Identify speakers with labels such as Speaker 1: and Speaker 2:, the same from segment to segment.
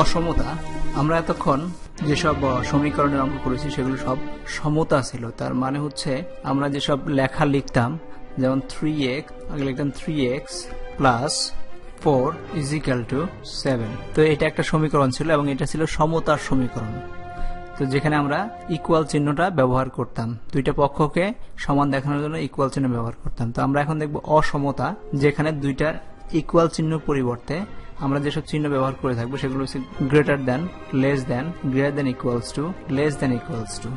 Speaker 1: অসমতা, আমরা এতক্ষণ যেসব সমীকরণের অঙ্ক করেছি সেগুলো সব সমতা ছিল। তার মানে হচ্ছে আমরা যেসব লেখা লিখতাম, যেমন থ্রি এক্স আগে লিখতাম three X plus four is equal to seven তো এটা একটা সমীকরণ ছিল এবং এটা ছিল সমতার সমীকরণ। তো যেখানে আমরা ইকুয়াল চিহ্নটা ব্যবহার করতাম। দুইটা পক্ষকে সমান দেখানোর জন্য ইকুয়াল চিহ্ন ব্যবহার করতাম। তো আমরা এখন দেখব অসমতা, যেখানে দুইটা ইকুয়াল চিহ্ন পরিবর্তে আমরা যেসব চিহ্ন ব্যবহার করে থাকব সেগুলো হচ্ছে greater than less than greater than equals to less than equals to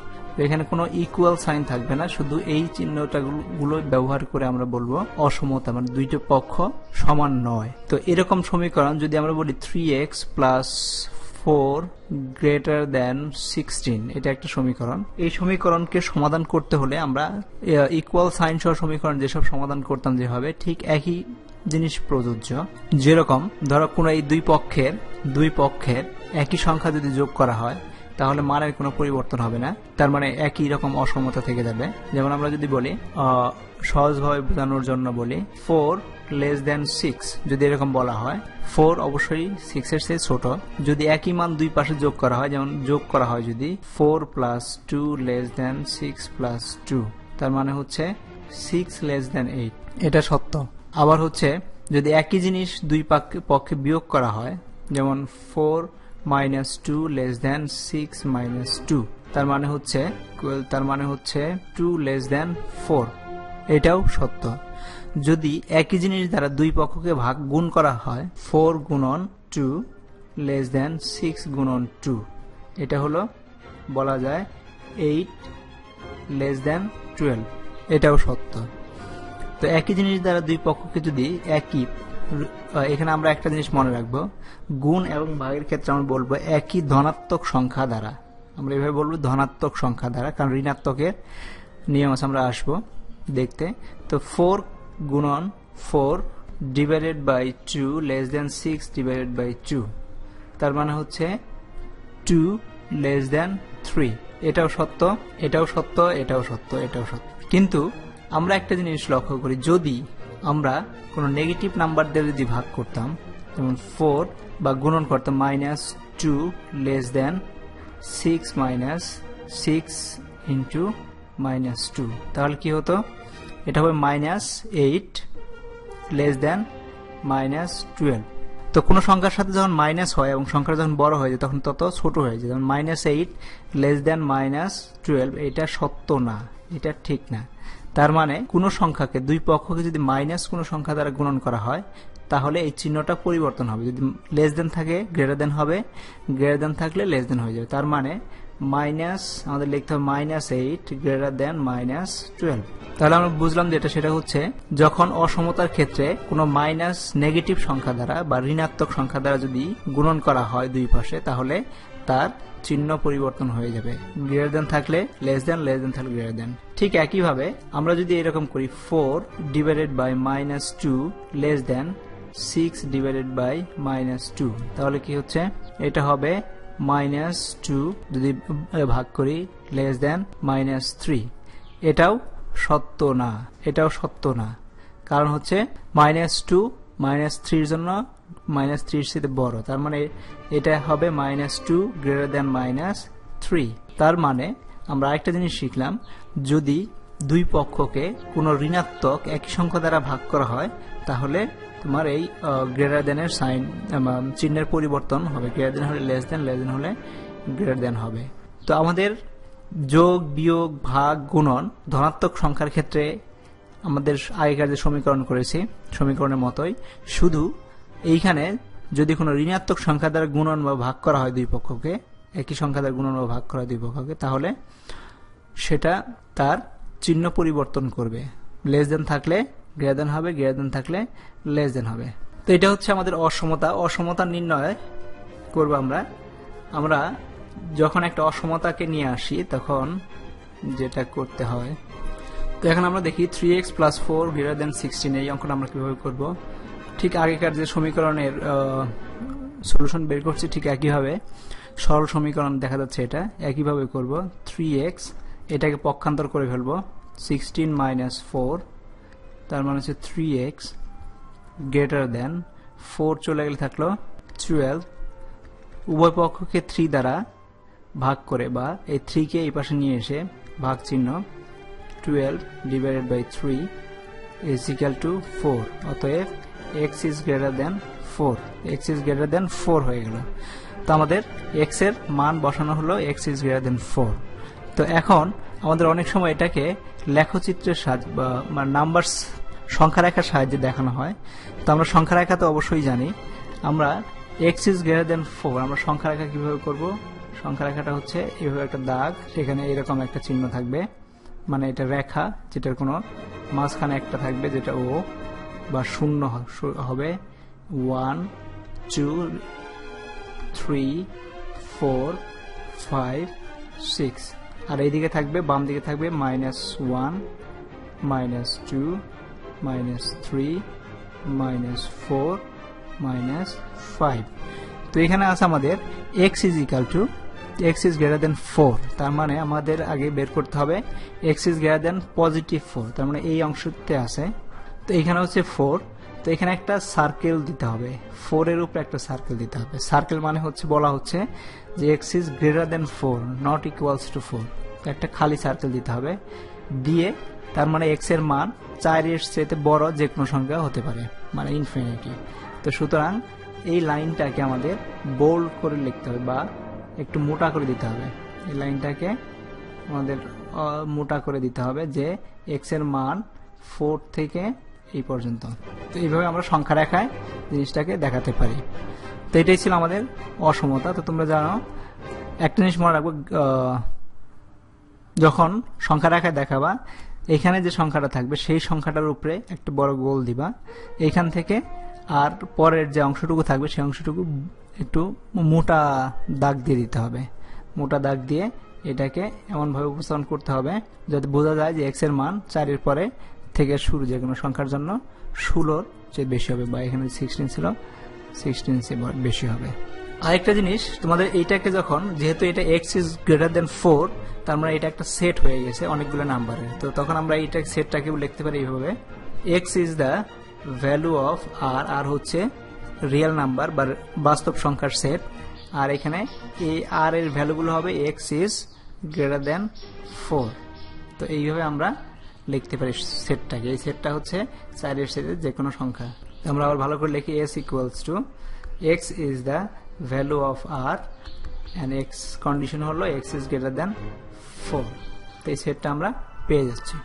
Speaker 1: এখানে কোনো ইকুয়াল সাইন থাকবে না, শুধু এই চিহ্নটা গুলো ব্যবহার করে আমরা বলব অসমতা মানে দুইটা পক্ষ সমান নয়। তো এরকম সমীকরণ যদি আমরা বলি three X plus four greater than sixteen এটা একটা সমীকরণ। এই সমীকরণকে সমাধান করতে হলে আমরা ইকুয়াল সাইন সহ সমীকরণ যেসব সমাধান করতাম যেভাবে, ঠিক একই জিনিস প্রযোজ্য। যেরকম, ধরো কোনো এই দুই পক্ষের দুই পক্ষের একই সংখ্যা যদি যোগ করা হয়, তাহলে মানের কোনো পরিবর্তন হবে না। তার মানে একই রকম অসমতা থেকে যাবে। যেমন আমরা যদি বলি সহজভাবে বোঝানোর জন্য বলি ফোর লেস দেন সিক্স যদি এরকম বলা হয় ফোর অবশ্যই সিক্স এর চেয়ে ছোট। যদি একই মান দুই পাশে যোগ করা হয়, যেমন যোগ করা হয় যদি four plus two less than six plus two তার মানে হচ্ছে সিক্স লেস দেন এইট এটা সত্য। আবার হচ্ছে, যদি একই জিনিস দুই পাক- পক্ষে বিয়োগ করা হয়, যেমন four minus two less than six minus two তার মানে হচ্ছে তার মানে হচ্ছে টু লেস দেন ফোর এটাও সত্য। যদি একই জিনিস দ্বারা দুই পক্ষকে ভাগ গুণ করা হয় ফোর গুণন টু লেস দেন সিক্স গুণন টু এটা হলো, বলা যায় এইট লেস দেন টুয়েলভ এটাও সত্য। তো একই জিনিস দ্বারা দুই পক্ষকে যদি একই এখানে আমরা একটা জিনিস মনে রাখব। গুণ এবং ভাগের ক্ষেত্রে আমরা বলব একই ধনাত্মক সংখ্যা দ্বারা। আমরা এভাবে বলব ধনাত্মক সংখ্যা দ্বারা, কারণ ঋণাত্মকের নিয়ম আছে, আমরা আসব দেখতে। তো ফোর গুণন four divided by two less than six divided by two তার মানে হচ্ছে টু লেস দেন থ্রি এটাও সত্য এটাও সত্য এটাও সত্য এটাও সত্য। কিন্তু আমরা একটা জিনিস লক্ষ্য করি, যদি আমরা কোনো নেগেটিভ নাম্বার দিয়ে যদি ভাগ করতাম, যেমন ফোর বা গুণন করতাম minus two less than six minus six into minus two তাহলে কি হতো? এটা হবে minus eight less than minus twelve তো কোনো সংখ্যার সাথে যখন মাইনাস হয় এবং সংখ্যাটা যখন বড় হয়ে যায়, তখন তত ছোট হয়ে যায়। যেমন minus eight less than minus twelve এটা সত্য না, এটা ঠিক না। তার মানে কোনো সংখ্যাকে, দুই পক্ষকে যদি মাইনাস কোনো সংখ্যা দ্বারা গুণন করা হয়, তাহলে এই চিহ্নটা পরিবর্তন হবে। যদি লেস দেন থাকে গ্রেটার দেন হবে গ্রেটার দেন থাকলে লেস দেন হয়ে যাবে। তার মানে মাইনাস, আমাদের লিখতে হবে minus eight greater than minus twelve তাহলে আমরা বুঝলাম যে এটা সেটা হচ্ছে, যখন অসমতার ক্ষেত্রে কোনো মাইনাস নেগেটিভ সংখ্যা দ্বারা বা ঋণাত্মক সংখ্যা দ্বারা যদি গুণন করা হয় দুই পাশে, তাহলে তার চিহ্ন পরিবর্তন হয়ে যাবে। গ্রেটার দেন থাকলে লেস দেন লেস দেন থাকলে গ্রেটার দেন ঠিক একইভাবে আমরা যদি এরকম করি four divided by minus two less than six divided by minus two তাহলে কি হচ্ছে? এটা হবে মাইনাস টু যদি ভাগ করি লেস দেন মাইনাস থ্রি এটাও সত্য না, এটাও সত্য না। কারণ হচ্ছে মাইনাস টু মাইনাস থ্রির জন্য মাইনাস থ্রির সাথে বড়। তার মানে এটা হবে minus two greater than minus three. তার মানে আমরা আরেকটা জিনিস শিখলাম, যদি দুই পক্ষকে কোনো ঋণাত্মক একই সংখ্যা দ্বারা ভাগ করা হয়, তাহলে তোমার এই গ্রেটার দেনের সাইন চিহ্নের পরিবর্তন হবে। গ্রেটার দেন হলে লেস দেন লেস দেন হলে গ্রেটার দেন হবে। তো আমাদের যোগ, বিয়োগ, ভাগ, গুণন ধনাত্মক সংখ্যার ক্ষেত্রে আমাদের আগেকার যে সমীকরণ করেছি, সমীকরণের মতোই, শুধু এইখানে যদি কোনো ঋণাত্মক সংখ্যা দ্বারা গুণন বা ভাগ করা হয় দুই পক্ষকে, একই সংখ্যা দ্বারা গুণন বা ভাগ করা দুই পক্ষকে, তাহলে সেটা তার চিহ্ন পরিবর্তন করবে। লেস দেন থাকলে গ্রেটার দেন হবে গ্রেটার দেন থাকলে লেস দেন হবে। তো এটা হচ্ছে আমাদের অসমতা। অসমতা নির্ণয় করব আমরা। আমরা যখন একটা অসমতাকে নিয়ে আসি, তখন যেটা করতে হয়, তো এখন আমরা দেখি three X plus four greater than sixteen এই অঙ্কটা আমরা কীভাবে করব? ঠিক আগেকার যে সমীকরণের সলিউশন বের করছি ঠিক একইভাবে, সরল সমীকরণ দেখা যাচ্ছে এটা, একইভাবে করব থ্রি এক্স এটাকে পক্ষান্তর করে ফেলব সিক্সটিন মাইনাস ফোর তার মানে হচ্ছে three X greater than four চলে গেলে থাকল টুয়েলভ উভয় পক্ষকে থ্রি দ্বারা ভাগ করে বা এই থ্রিকে এই পাশে নিয়ে এসে ভাগ চিহ্ন twelve divided by three is equal to four অতএব X is greater than four X is greater than four হয়ে গেল। তো আমাদের এক্সের মান বসানো হলো X is greater than four তো এখন আমাদের অনেক সময় এটাকে লেখচিত্রের সাহায্য বা নাম্বারস সংখ্যা রেখার সাহায্যে দেখানো হয়। তো আমরা সংখ্যা রেখা তো অবশ্যই জানি। আমরা X is greater than four আমরা সংখ্যা রেখা কীভাবে করব? সংখ্যা রেখাটা হচ্ছে এইভাবে একটা দাগ সেখানে এরকম একটা চিহ্ন থাকবে। মানে এটা রেখা, যেটার কোনো মাঝখানে একটা থাকবে, যেটা ও বা শূন্য হবে। One two three four five six আর এইদিকে থাকবে, বাম দিকে থাকবে minus one minus two minus three minus four minus five তো এখানে আছে আমাদের x is equal to x is greater than four তার মানে আমাদের আগে বের করতে হবে x is greater than positive four তার মানে এই অংশতে আছে। তো এখানে হচ্ছে ফোর তো এখানে একটা সার্কেল দিতে হবে। ফোর এর উপরে একটা সার্কেল দিতে হবে। সার্কেল মানে হচ্ছে, বলা হচ্ছে যে x is greater than four not equals to four একটা খালি সার্কেল দিতে হবে। দিয়ে তার মানে এক্সের মান চারের চেয়ে বড় যে কোনো সংখ্যা হতে পারে মানে ইনফিনিটি তো সুতরাং এই লাইনটাকে আমাদের বোল্ড করে লিখতে হবে বা একটু মোটা করে দিতে হবে। এই লাইনটাকে আমাদের মোটা করে দিতে হবে যে এক্সের মান ফোর থেকে এই পর্যন্ত। তো এইভাবে আমরা সংখ্যা রেখায় জিনিসটাকে দেখাতে পারি। তো এটাই ছিল আমাদের অসমতা। তো তোমরা জানো, একটা জিনিস মনে রাখব যখন সংখ্যা রেখায় দেখাবা, এখানে যে সংখ্যাটা থাকবে, সেই সংখ্যাটার উপরে একটা বড় গোল দিবা। এইখান থেকে আর পরের যে অংশটুকু থাকবে, সেই অংশটুকু একটু মোটা দাগ দিয়ে দিতে হবে। মোটা দাগ দিয়ে এটাকে এমনভাবে উপস্থাপন করতে হবে, যাতে বোঝা যায় যে এক্সের মান চারের পরে থেকে শুরু যে কোনো সংখ্যার জন্য ষোলোর চেয়ে বেশি হবে বা এখানে সিক্সটিন ছিল সিক্সটিন বেশি হবে। আরেকটা জিনিস, তোমাদের এইটাকে যখন, যেহেতু এটা x is greater than four তার মানে এটা একটা সেট হয়ে গেছে অনেকগুলো নাম্বারে তো তখন আমরা এইটা সেটটাকে লিখতে পারি এইভাবে। X is the value of R R হচ্ছে রিয়েল নাম্বার বা বাস্তব সংখ্যার সেট আর এখানে এই আর এর ভ্যালুগুলো হবে x is greater than four তো এইভাবে আমরা লিখতে পারি সেটটাকে। এই সেটটা হচ্ছে চারের সেটের যে কোনো সংখ্যা। আমরা আবার ভালো করে লিখি S equals to x is the value of R and x condition হলো x is greater than four তো এই সেটটা আমরা পেয়ে যাচ্ছি।